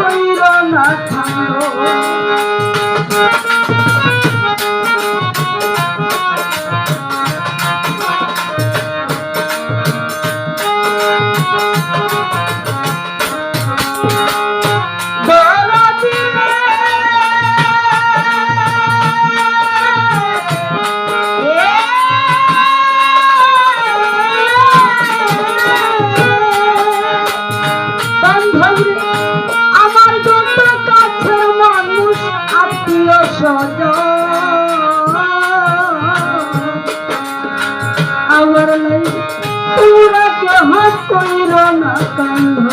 কইরা না থামলো সজা আমার লাই তোরা কেহ কইর না কান্দ?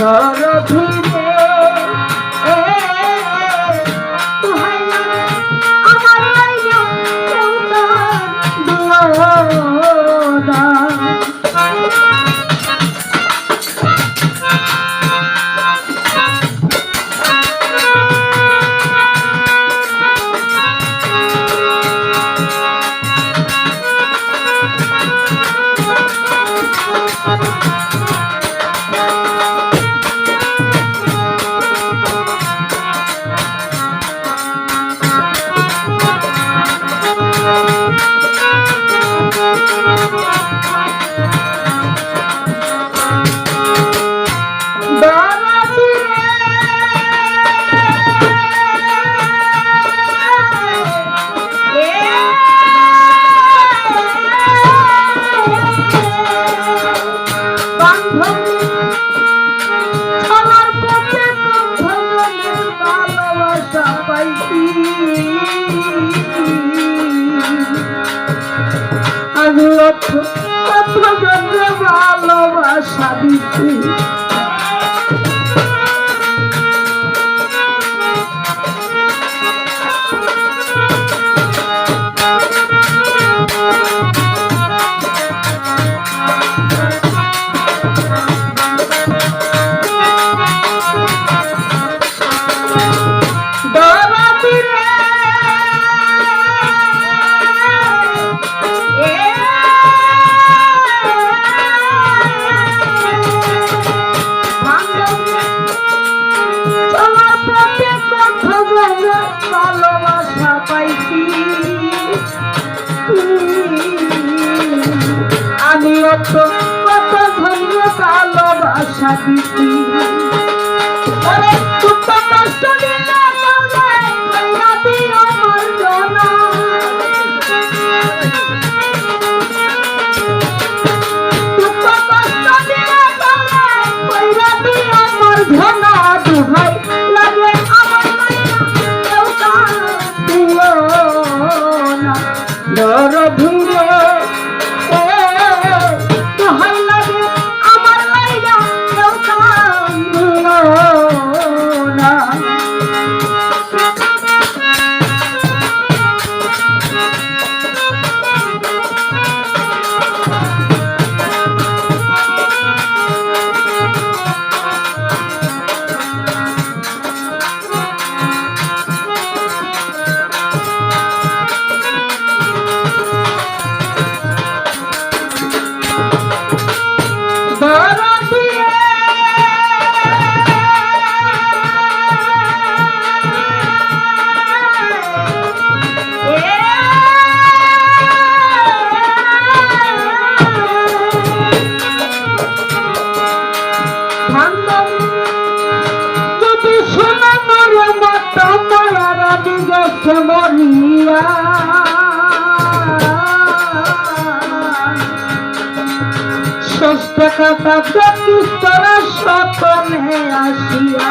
সারা ভালোবাসা দিচ্ছি ভালোবাসা ষষ্ঠ কথা তোরা স্বপনে আসিয়া